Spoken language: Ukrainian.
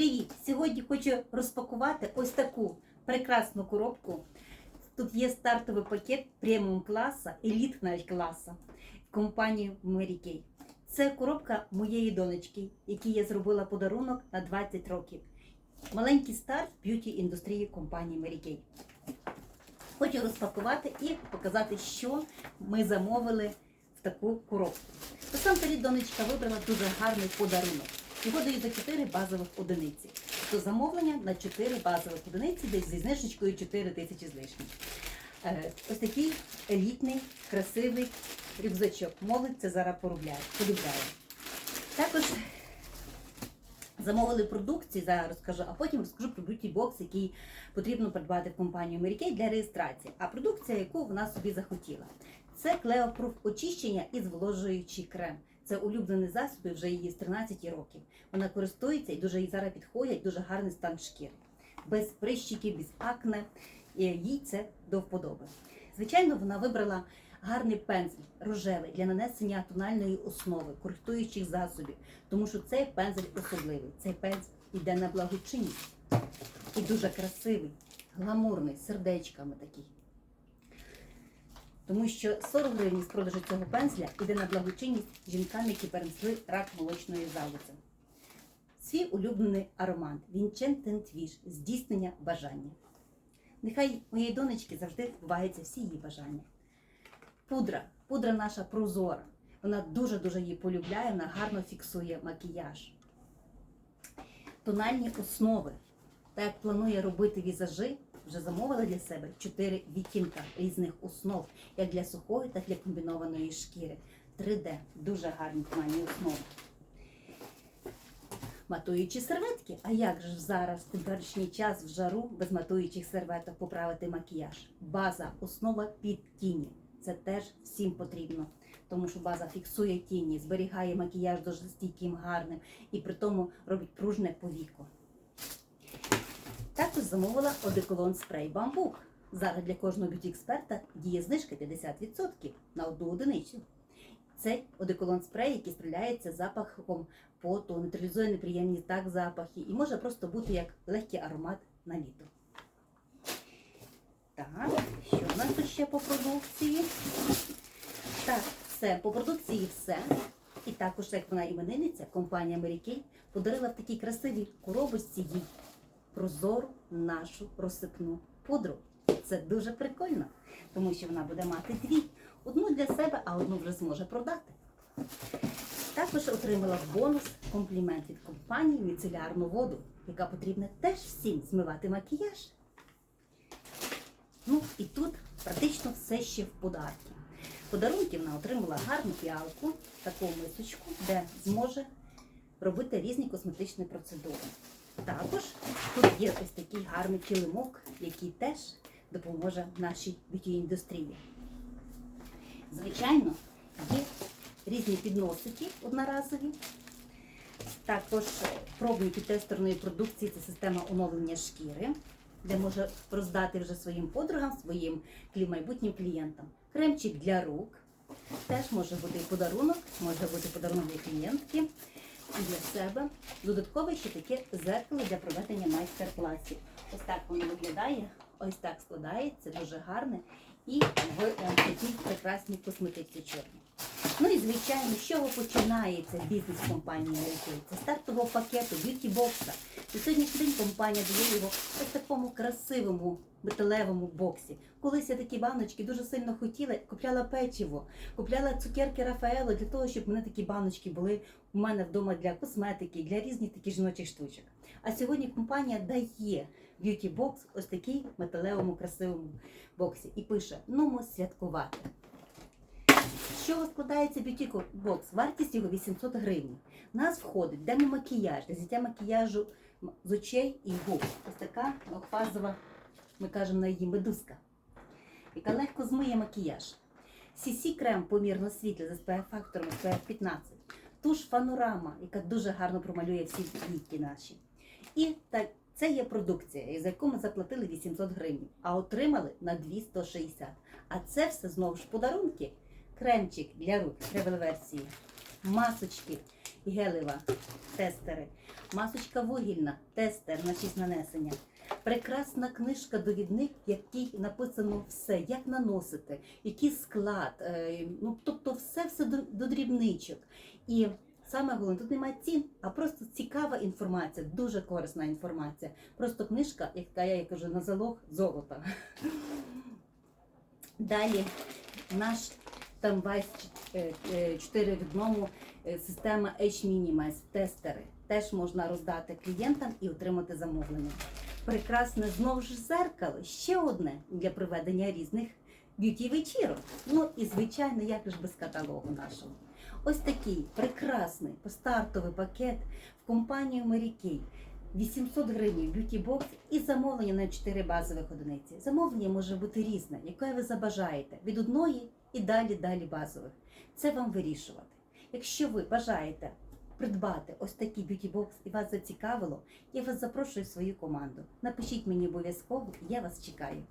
Привіт! Сьогодні хочу розпакувати ось таку прекрасну коробку. Тут є стартовий пакет преміум класа, еліт навіть класа компанії Mary Kay. Це коробка моєї донечки, якій я зробила подарунок на 20 років. Маленький старт б'юті індустрії компанії Mary Kay. Хочу розпакувати і показати, що ми замовили в таку коробку. Насамперед донечка вибрала дуже гарний подарунок. Його дають за 4 базових одиниці. То замовлення на 4 базових одиниці, десь зі знижечкою 4 тисячі з лишнім. Е, Ось такий елітний, красивий рюкзачок. Молодь це зараз полюбляє. Також замовили продукцію, зараз розкажу, а потім розкажу про б'юті-бокс, який потрібно придбати в компанію Kay для реєстрації. А продукція, яку вона собі захотіла. Це клеопруф очищення і зволожуючий крем. Це улюблений засіб вже її з 13 років. Вона користується і дуже їй зараз підходять, дуже гарний стан шкіри. Без прищиків, без акне. Їй це до вподоби. Звичайно, вона вибрала гарний пензель рожевий для нанесення тональної основи, коректуючих засобів, тому що цей пензель особливий. Цей пензель йде на благочинність і дуже красивий, гламурний, сердечками такий. Тому що 40 гривень з продажу цього пензля йде на благочинність жінкам, які перенесли рак молочної залози. Свій улюблений аромат Вінчен Тентвіш здійснення бажання. Нехай моєї донечки завжди збуваються всі її бажання. Пудра, пудра наша прозора. Вона дуже-дуже її полюбляє, вона гарно фіксує макіяж. Тональні основи. Так як планує робити візажі, вже замовила для себе 4 відтінка різних основ, як для сухої, так і для комбінованої шкіри. 3D, дуже гарні тональні основи. Матуючі серветки. А як же зараз, в теперішній час в жару, без матуючих серветок поправити макіяж? База, основа під тіні. Це теж всім потрібно, тому що база фіксує тіні, зберігає макіяж дуже стійким, гарним і при тому робить пружне повіко. Також замовила одеколон спрей бамбук. Зараз для кожного б'юті-експерта діє знижка 50% на одну одиницю. Це одеколон спрей, який справляється запахом поту, нейтралізує неприємні так запахи і може просто бути як легкий аромат на літо. Так, що в нас тут ще по продукції? Так, все, по продукції все. І також, як вона іменинниця, компанія Mary подарила в такій красивій коробочці їй прозору нашу розсипну пудру. Це дуже прикольно, тому що вона буде мати дві. Одну для себе, а одну вже зможе продати. Також отримала бонус комплімент від компанії міцелярну воду, яка потрібна теж всім змивати макіяж. Ну і тут практично все ще в подарки. Подарунки вона отримала гарну піалку, таку мисочку, де зможе робити різні косметичні процедури. Також тут є ось такий гарний килимок, який теж допоможе нашій б'юті-індустрії. Звичайно, є різні підносики одноразові. Також пробники тестерної продукції це система оновлення шкіри, де може роздати вже своїм подругам, своїм майбутнім клієнтам. Кремчик для рук. Теж може бути подарунок, може бути подарунок для клієнтки і для себе. Додаткове ще таке зеркало для проведення майстер-класів. Ось так воно виглядає, ось так складається, дуже гарне. І в такій прекрасній косметиці чорній. Ну і звичайно, з чого починається бізнес компанії? Це стартового пакету б'юті-бокса. І сьогоднішній день компанія дає його в такому красивому металевому боксі. Колись я такі баночки дуже сильно хотіла, купляла печиво, купляла цукерки Рафаело для того, щоб в мене такі баночки були у мене вдома для косметики, для різних таких жіночих штучок. А сьогодні компанія дає б'юті-бокс ось такий металевому красивому боксі і пише: ну святкувати. Складається б'юті бокс? Вартість його 800 гривень. В нас входить демомакіяж, для зняття макіяжу з очей і губ. Ось така двохфазова, ми кажемо на її медузка, яка легко змиє макіяж. CC крем помірно світлий з SPF фактором SPF 15. Туш панорама, яка дуже гарно промалює всі віки наші. І так, це є продукція, за яку ми заплатили 800 гривень, а отримали на 260. А це все знову ж подарунки. Кремчик для рук тревел версії, масочки гелева, тестери, масочка вугільна, тестер на 6 нанесення. Прекрасна книжка довідник, в якій написано все, як наносити, який склад, е, ну тобто все все до, дрібничок. І саме головне, тут немає цін, а просто цікава інформація, дуже корисна інформація. Просто книжка, яка я кажу, на залог золота. Далі наш там Vice 4 в одному е, система H-Minimize тестери. Теж можна роздати клієнтам і отримати замовлення. Прекрасне знову ж зеркало, ще одне для проведення різних б'юті вечірок. Ну і звичайно, як ж без каталогу нашого. Ось такий прекрасний постартовий пакет в компанію Mary 800 гривень б'юті бокс і замовлення на 4 базових одиниці. Замовлення може бути різне, яке ви забажаєте, від одної і далі далі базових. Це вам вирішувати. Якщо ви бажаєте придбати ось такий б'юті бокс і вас зацікавило, я вас запрошую в свою команду. Напишіть мені обов'язково, я вас чекаю.